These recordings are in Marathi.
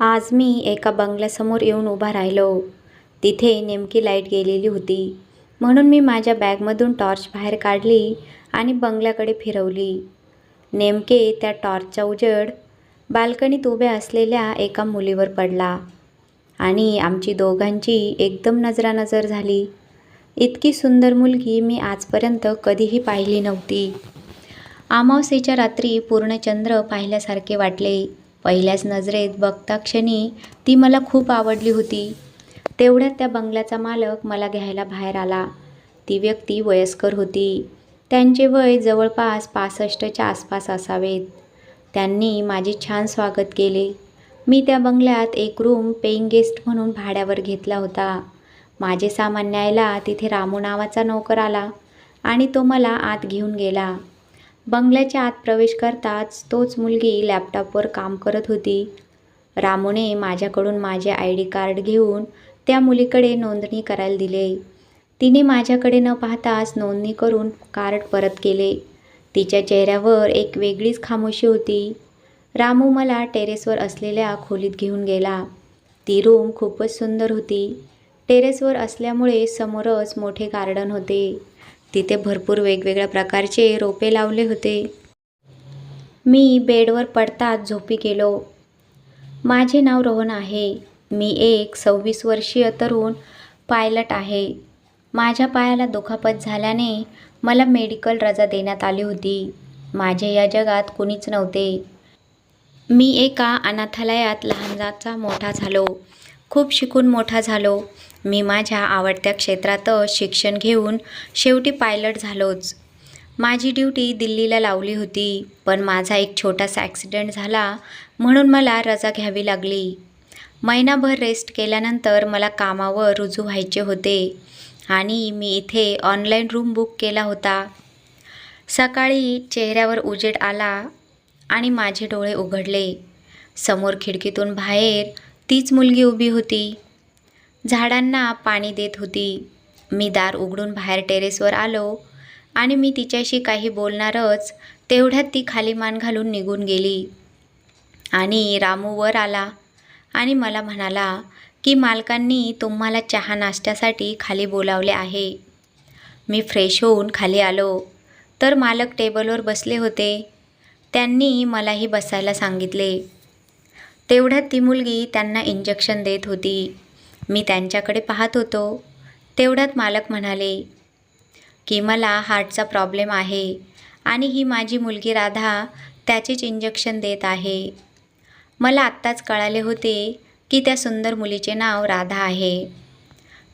आज मी एका बंगल्यासमोर येऊन उभा राहिलो. तिथे नेमकी लाइट गेलेली होती. म्हणून मी माझ्या बॅगमधून टॉर्च बाहेर काढली आणि बंगल्याकडे फिरवली. नेमके त्या टॉर्चचा उजेड बाल्कनीत उभ्या असलेल्या एका मुलीवर पडला आणि आमची दोघांची एकदम नजरानजर झाली. इतकी सुंदर मुलगी मी आजपर्यंत कधीही पाहिली नव्हती. अमावस्येच्या रात्री पूर्ण चंद्र पाहिल्यासारखे वाटले. पहिल्याच नजरेत बघता क्षणी ती मला खूप आवडली होती. तेवढ्यात त्या बंगल्याचा मालक मला घ्यायला बाहेर आला. ती व्यक्ती वयस्कर होती. त्यांचे वय जवळपास पासष्टच्या आसपास असावेत. त्यांनी माझे छान स्वागत केले. मी त्या बंगल्यात एक रूम पेईंग गेस्ट म्हणून भाड्यावर घेतला होता. माझे सामान न्यायला तिथे रामू नावाचा नोकर आला आणि तो मला आत घेऊन गेला. बंगल्याच्या आत प्रवेश करताच तोच मुलगी लॅपटॉपवर काम करत होती. रामूने माझ्याकडून माझे आय डी कार्ड घेऊन त्या मुलीकडे नोंदणी करायला दिले. तिने माझ्याकडे न पाहताच नोंदणी करून कार्ड परत केले. तिच्या चेहऱ्यावर एक वेगळीच खामोशी होती. रामू मला टेरेसवर असलेल्या खोलीत घेऊन गेला. ती रूम खूपच सुंदर होती. टेरेसवर असल्यामुळे समोरच मोठे गार्डन होते. तिथे भरपूर वेगवेगळ्या प्रकारचे रोपे लावले होते. मी बेडवर पडताच झोपी गेलो. माझे नाव रोहन आहे. मी एक सव्वीस वर्षीय तरुण पायलट आहे. माझ्या पायाला दुखापत झाल्याने मला मेडिकल रजा देण्यात आली होती. माझे या जगात कुणीच नव्हते. मी एका अनाथालयात लहानाचा मोठा झालो. खूप शिकून मोठा झालो. मी माझ्या आवडत्या क्षेत्रातच शिक्षण घेऊन शेवटी पायलट झालोच. माझी ड्युटी दिल्लीला लावली होती पण माझा एक छोटासा ॲक्सिडेंट झाला म्हणून मला रजा घ्यावी लागली. महिनाभर रेस्ट केल्यानंतर मला कामावर रुजू व्हायचे होते आणि मी इथे ऑनलाईन रूम बुक केला होता. सकाळी चेहऱ्यावर उजेड आला आणि माझे डोळे उघडले. समोर खिडकीतून बाहेर तीच मुलगी उभी होती. झाडांना पाणी देत होती. मी दार उघडून बाहेर टेरेसवर आलो आणि मी तिच्याशी काही बोलणारच तेवढ्यात ती खाली मान घालून निघून गेली. आणि रामू वर आला आणि मला म्हणाला की मालकांनी तुम्हाला चहा नाश्त्यासाठी खाली बोलावले आहे. मी फ्रेश होऊन खाली आलो. तर मालक टेबलवर बसले होते. त्यांनी मलाही बसायला सांगितले. तेवढ्यात ती मुलगी त्यांना इंजेक्शन देत होती. मी त्यांच्याकडे पाहत होतो. तेवढ्यात मालक म्हणाले की मला हार्टचा प्रॉब्लेम आहे आणि ही माझी मुलगी राधा त्याचेच इंजेक्शन देत आहे. मला आत्ताच कळाले होते की त्या सुंदर मुलीचे नाव राधा आहे.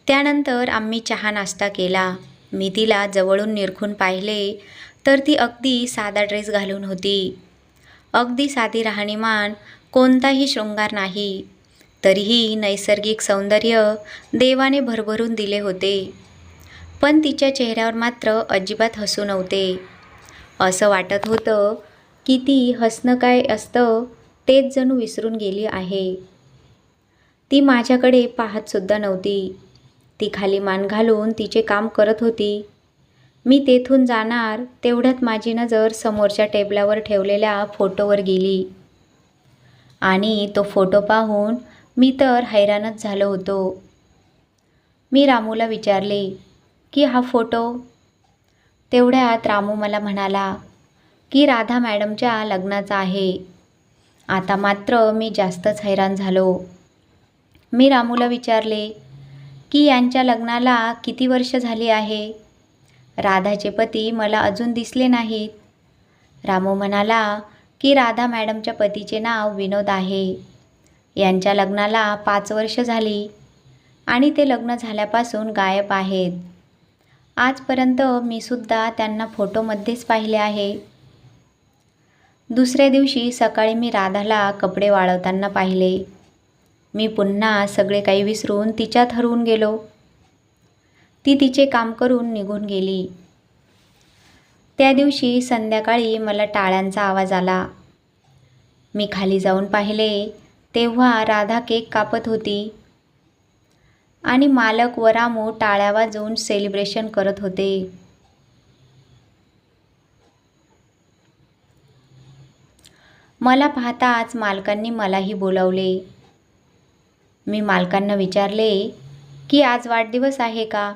त्यानंतर आम्ही चहा नाश्ता केला. मी तिला जवळून निरखून पाहिले तर ती अगदी साधा ड्रेस घालून होती. अगदी साधी राहणीमान कोणताही शृंगार नाही. तरीही नैसर्गिक सौंदर्य देवाने भरभरून दिले होते. पण तिच्या चेहऱ्यावर मात्र अजिबात हसू नव्हते. असं वाटत होतं की ती हसणं काय असतं तेच जणू विसरून गेली आहे. ती माझ्याकडे पाहतसुद्धा नव्हती. ती खाली मान घालून तिचे काम करत होती. मी तेथून जाणार तेवढ्यात माझी नजर समोरच्या टेबलावर ठेवलेल्या फोटोवर गेली. आणि तो फोटो पाहून मी तर हैराणच झालो होतो. मी रामूला विचारले की हा फोटो? तेवढ्यात रामू मला म्हणाला की राधा मॅडमच्या लग्नाचा आहे. आता मात्र मी जास्तच हैराण झालो. मी रामूला विचारले की यांच्या लग्नाला किती वर्ष झाली आहे? राधाचे पती मला अजून दिसले नाहीत. रामू म्हणाला की राधा मॅडमच्या पतीचे नाव विनोद आहे. यांच्या लग्नाला पाच वर्ष झाली आणि ते लग्न झाल्यापासून गायब आहेत. आजपर्यंत मी सुद्धा त्यांना फोटोमध्येच पाहिले आहे. दुसऱ्या दिवशी सकाळी मी राधाला कपडे वाळवताना पाहिले. मी पुन्हा सगळे काही विसरून तिच्यात हरवून गेलो. ती तिचे काम करून निघून गेली. त्या दिवशी संध्याकाळी मला टाळ्यांचा आवाज आला. मी खाली जाऊन पाहिले. तेव्हा राधा केक कापत होती. आणि मालक व रामू टाळ्या वाजवून सेलिब्रेशन करत होते. मला पाहताच मालकांनी मलाही बोलावले. मी मालकांना विचारले की आज वाढदिवस आहे का?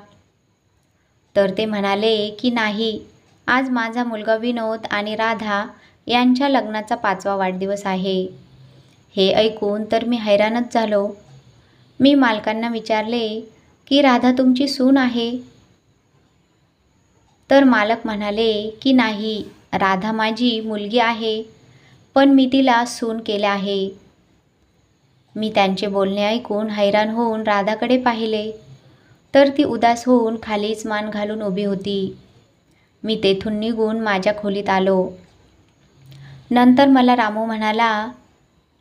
तर ते म्हणाले की नाही. आज माझा मुलगा विनोद आणि राधा यांच्या लग्नाचा पाचवा वाढदिवस आहे. हे ऐकून तर मी हैराणच झालो. मी मालकांना विचारले की राधा तुमची सून आहे? तर मालक म्हणाले की नाही राधा माझी मुलगी आहे पण मी तिला सून केले आहे. मी त्यांचे बोलणे ऐकून हैराण होऊन राधाकडे पाहिले. तर ती उदास होऊन खालीच मान घालून उभी होती. मी तेथून निघून माझ्या खोलीत आलो. नंतर मला रामू म्हणाला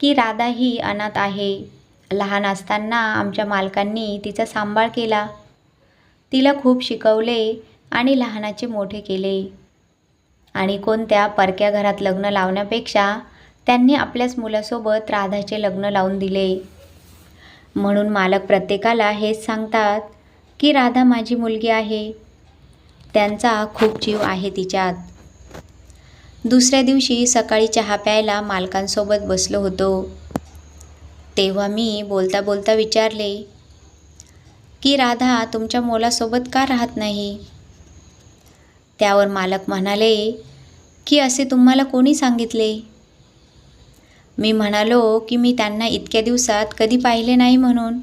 की राधा ही अनाथ आहे. लहान असताना आमच्या मालकांनी तिचा सांभाळ केला. तिला खूप शिकवले आणि लहानाचे मोठे केले. आणि कोणत्या परक्या घरात लग्न लावण्यापेक्षा त्यांनी आपल्याच मुलासोबत राधाचे लग्न लावून दिले. म्हणून मालक प्रत्येकाला हेच सांगतात की राधा माझी मुलगी आहे. त्यांचा खूप जीव आहे तिच्यात. दुसऱ्या दिवशी सकाळी चहा प्यायला मालकांसोबत बसलो होतो. तेव्हा मी बोलता बोलता विचारले की राधा तुमच्या मोलासोबत का राहत नाही? त्यावर मालक म्हणाले की असे तुम्हाला कोणी सांगितले? मी म्हणालो की मी त्यांना इतक्या दिवसात कधी पाहिले नाही म्हणून.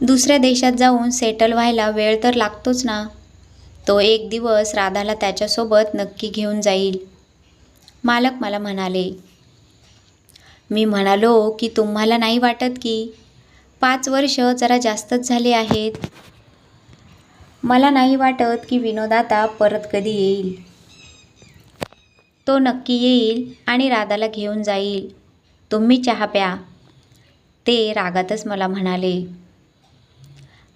दुसऱ्या देशात जाऊन सेटल व्हायला वेळ तर लागतोच ना. तो एक दिवस राधाला त्याच्यासोबत नक्की घेऊन जाईल. मालक मला म्हणाले मी म्हणालो की तुम्हाला नाही वाटत की पाच वर्ष जरा जास्तच झाले आहेत. मला नाही वाटत की विनोद आता परत कधी येईल. तो नक्की येईल आणि राधाला घेऊन जाईल. तुम्ही चहा प्या. ते रागातच मला म्हणाले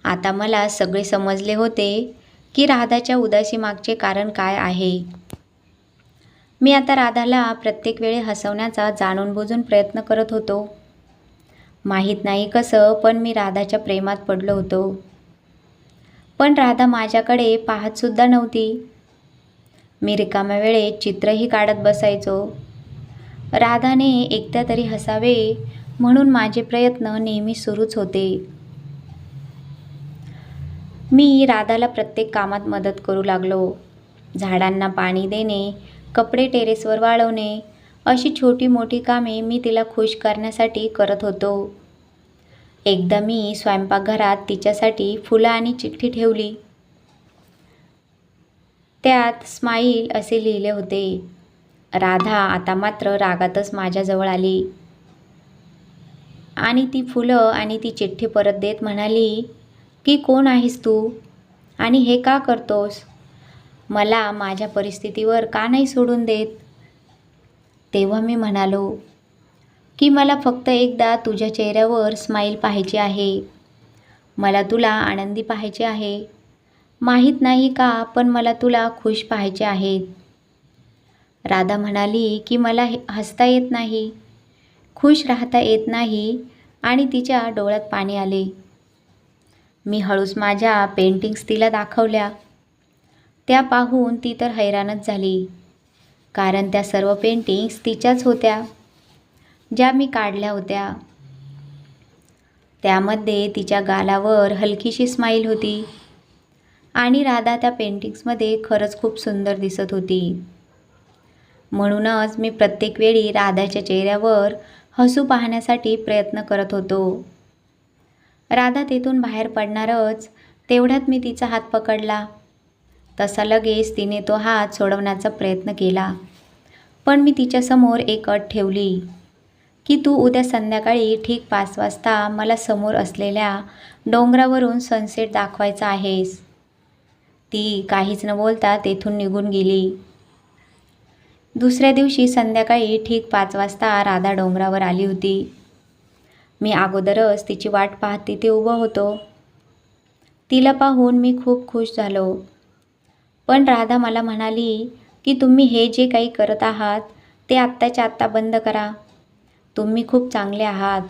आता मला सगळे समजले होते. की राधाच्या उदासीमागचे कारण काय आहे? मी आता राधाला प्रत्येक वेळी हसवण्याचा जाणून बुजून प्रयत्न करत होतो. माहीत नाही कसं पण मी राधाच्या प्रेमात पडलो होतो. पण राधा माझ्याकडे पाहतसुद्धा नव्हती. मी रिकाम्या वेळेत चित्रही काढत बसायचो. राधाने एकदा तरी हसावे म्हणून माझे प्रयत्न नेहमी सुरूच होते. मी राधाला प्रत्येक कामात मदत करू लागलो. झाडांना पाणी देणे कपडे टेरेसवर वाळवणे अशी छोटी मोठी कामे मी तिला खुश करण्यासाठी करत होतो. एकदा मी स्वयंपाकघरात तिच्यासाठी फुलं आणि चिठ्ठी ठेवली. त्यात स्माईल असे लिहिले होते. राधा आता मात्र रागातच माझ्याजवळ आली. आणि ती फुलं आणि ती चिठ्ठी परत देत म्हणाली की कोण आहेस तू? आणि हे का करतोस? मला माझ्या परिस्थितीवर का नाही सोडून देत? तेव्हा मी म्हणालो की मला फक्त एकदा तुझ्या चेहऱ्यावर स्माईल पाहायची आहे. मला तुला आनंदी पाहायचे आहे. माहीत नाही का पण मला तुला खुश पाहायचे आहेत. राधा म्हणाली की मला हसता येत नाही. खुश राहता येत नाही आणि तिच्या डोळ्यात पाणी आले. मी हळूच माझ्या पेंटिंग्स तिला दाखवल्या. त्या पाहून ती तर हैराणच झाली. कारण त्या सर्व पेंटिंग्स तिच्याच होत्या ज्या मी काढल्या होत्या. त्यामध्ये तिच्या गालावर हलकीशी स्माईल होती आणि राधा त्या पेंटिंग्समध्ये खरंच खूप सुंदर दिसत होती. म्हणूनच मी प्रत्येक वेळी राधाच्या चेहऱ्यावर हसू पाहण्यासाठी प्रयत्न करत होतो. राधा तेथून बाहेर पडणारच. तेवढ्यात मी तिचा हात पकडला. तसा लगेच तिने तो हात सोडवण्याचा प्रयत्न केला. पण मी तिच्यासमोर एक अट ठेवली. की तू उद्या संध्याकाळी ठीक पाच वाजता मला समोर असलेल्या डोंगरावरून सनसेट दाखवायचा आहेस. ती काहीच न बोलता तेथून निघून गेली. दुसऱ्या दिवशी संध्याकाळी ठीक पाच वाजता राधा डोंगरावर आली होती. मी अगोदरच तिची वाट पाहत तिथे उभं होतो. तिला पाहून मी खूप खुश झालो. पण राधा मला म्हणाली की तुम्ही हे जे काही करत आहात ते आत्ताच्या आत्ता बंद करा. तुम्ही खूप चांगले आहात.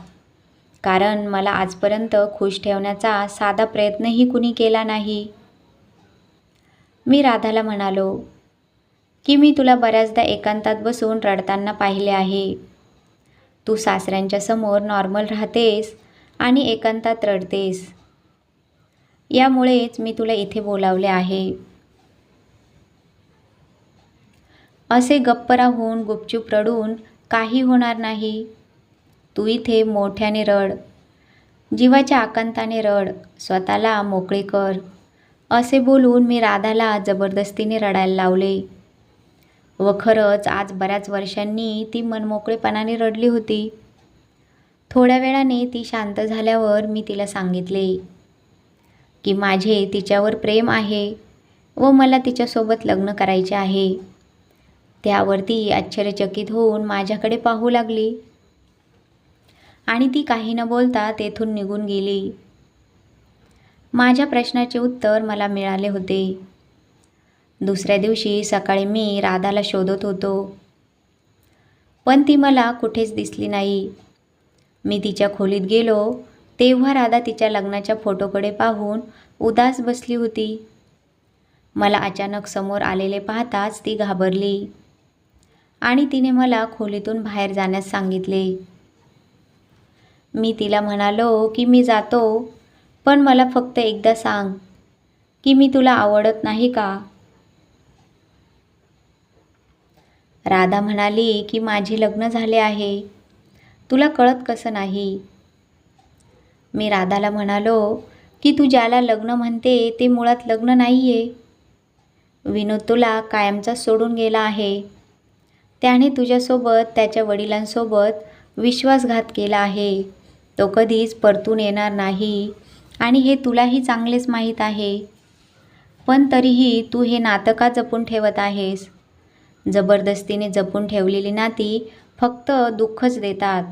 कारण मला आजपर्यंत खुश ठेवण्याचा साधा प्रयत्नही कुणी केला नाही. मी राधाला म्हणालो की मी तुला बऱ्याचदा एकांतात बसून रडताना पाहिले आहे. तू सासऱ्यांच्या समोर नॉर्मल राहतेस आणि एकांतात रडतेस. यामुळेच मी तुला इथे बोलावले आहे. असे गप्प राहून गुपचूप रडून काही होणार नाही. तू इथे मोठ्याने रड जीवाच्या आकांताने रड स्वतःला मोकळे कर. असे बोलून मी राधाला जबरदस्तीने रडायला लावले. व खरंच आज बऱ्याच वर्षांनी ती मनमोकळेपणाने रडली होती. थोड्या वेळाने ती शांत झाल्यावर मी तिला सांगितले की माझे तिच्यावर प्रेम आहे व मला तिच्यासोबत लग्न करायचे आहे. त्यावर ती आश्चर्यचकित होऊन माझ्याकडे पाहू लागली. आणि ती काही न बोलता तेथून निघून गेली. माझ्या प्रश्नाचे उत्तर मला मिळाले होते. दुसऱ्या दिवशी सकाळी मी राधाला शोधत होतो. पण ती मला कुठेच दिसली नाही. मी तिच्या खोलीत गेलो तेव्हा राधा तिच्या लग्नाच्या फोटोकडे पाहून उदास बसली होती. मला अचानक समोर आलेले पाहताच ती घाबरली आणि तिने मला खोलीतून बाहेर जाण्यास सांगितले. मी तिला म्हणालो की मी जातो पण मला फक्त एकदा सांग की मी तुला आवडत नाही का? राधा म्हणाली की माझे लग्न झाले आहे. तुला कळत कसं नाही? मी राधाला म्हणालो की तू ज्याला लग्न म्हणते ते मुळात लग्न नाही आहे विनोद तुला कायमचा सोडून गेला आहे. त्याने तुझ्यासोबत त्याच्या वडिलांसोबत विश्वासघात केला आहे. तो कधीच परतून येणार नाही आणि हे तुलाही चांगलेच माहीत आहे. पण तरीही तू हे नातं का जपून ठेवत आहेस. जबरदस्तीने जपून ठेवलेली नाती फक्त दुःखच देतात.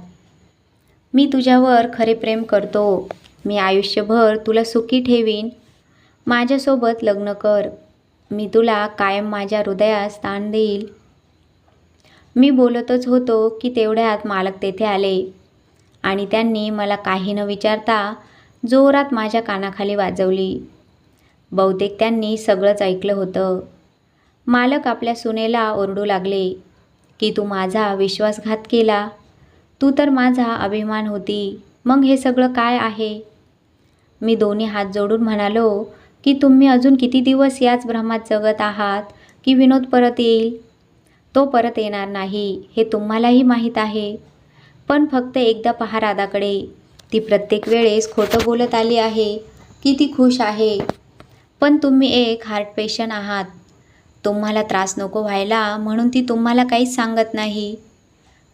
मी तुझ्यावर खरे प्रेम करतो. मी आयुष्यभर तुला सुखी ठेवीन. माझ्यासोबत लग्न कर. मी तुला कायम माझ्या हृदयास स्थान देईल. मी बोलतच होतो की तेवढ्यात मालक तेथे आले आणि त्यांनी मला काही न विचारता जोरात माझ्या कानाखाली वाजवली. बहुतेक त्यांनी सगळंच ऐकलं होतं. मालक आपल्या सुनेला ओरडू लागले की तू माझा विश्वासघात केला? तू तर माझा अभिमान होती. मग हे सगळं काय आहे? मी दोन्ही हात जोडून म्हणालो की तुम्ही अजून किती दिवस याच भ्रमात जगत आहात? की विनोद परत येईल? तो परत येणार नाही हे तुम्हालाही माहीत आहे. पण फक्त एकदा पहा राधाकडे. ती प्रत्येक वेळेस खोटं बोलत आली आहे की ती खुश आहे. पण तुम्ही एक हार्ट पेशंट आहात. तुम्हाला त्रास नको व्हायला म्हणून ती तुम्हाला काहीच सांगत नाही.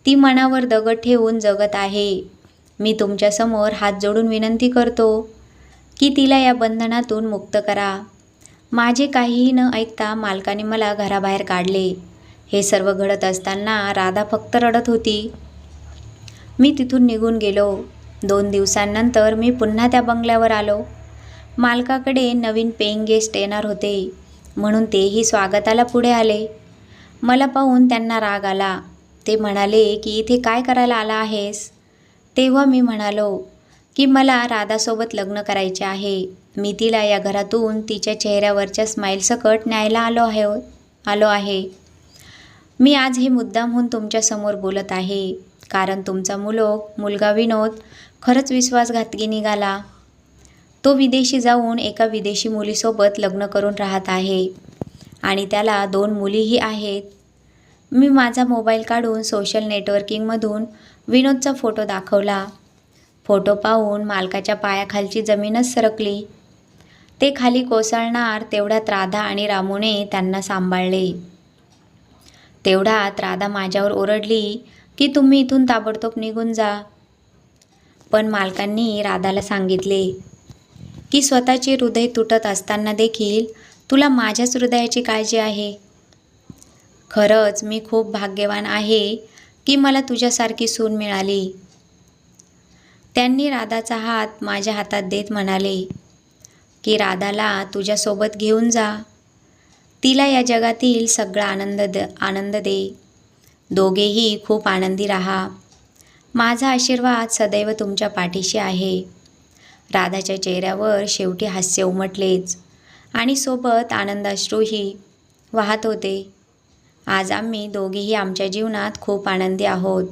ती मनावर दगड ठेवून जगत आहे. मी तुमच्यासमोर हात जोडून विनंती करतो की तिला या बंधनातून मुक्त करा. माझे काहीही न ऐकता मालकाने मला घराबाहेर काढले. हे सर्व घडत असताना राधा फक्त रडत होती. मी तिथून निघून गेलो. दोन दिवसांनंतर मी पुन्हा त्या बंगल्यावर आलो. मालकाकडे नवीन पेईंग गेस्ट येणार होते. म्हणून तेही स्वागताला पुढे आले. मला पाहून त्यांना राग आला. ते म्हणाले की इथे काय करायला आला आहेस? तेव्हा मी म्हणालो की मला राधासोबत लग्न करायचे आहे. मी तिला या घरातून तिच्या चेहऱ्यावरच्या स्माईलसकट न्यायला आलो आहे आलो आहे. मी आज हे मुद्दामहून तुमच्यासमोर बोलत आहे. कारण तुमचा मुलो मुलगा विनोद खरंच विश्वासघातकी निघाला. तो विदेशी जाऊन एका विदेशी मुलीसोबत लग्न करून राहत आहे. आणि त्याला दोन मुलीही आहेत. मी माझा मोबाईल काढून सोशल नेटवर्किंगमधून विनोदचा फोटो दाखवला. फोटो पाहून मालकाच्या पायाखालची जमीनच सरकली. ते खाली कोसळणार तेवढ्यात राधा आणि रामूने त्यांना सांभाळले. तेवढ्यात राधा माझ्यावर ओरडली की तुम्ही इथून ताबडतोब निघून जा. पण मालकांनी राधाला सांगितले की स्वतःचे हृदय तुटत असताना देखील तुला माझ्याच हृदयाची काळजी आहे. खरंच मी खूप भाग्यवान आहे की मला तुझ्यासारखी सून मिळाली. त्यांनी राधाचा हात माझ्या हातात देत म्हणाले की राधाला तुझ्यासोबत घेऊन जा. तिला या जगातील सगळा आनंद द आनंद दे. दोघेही खूप आनंदी राहा. माझा आशीर्वाद सदैव तुमच्या पाठीशी आहे. राधाच्या चेहऱ्यावर शेवटी हास्य उमटलेच आणि सोबत आनंदाश्रूही वाहत होते. आज आम्ही दोघेही आमच्या जीवनात खूप आनंदी आहोत.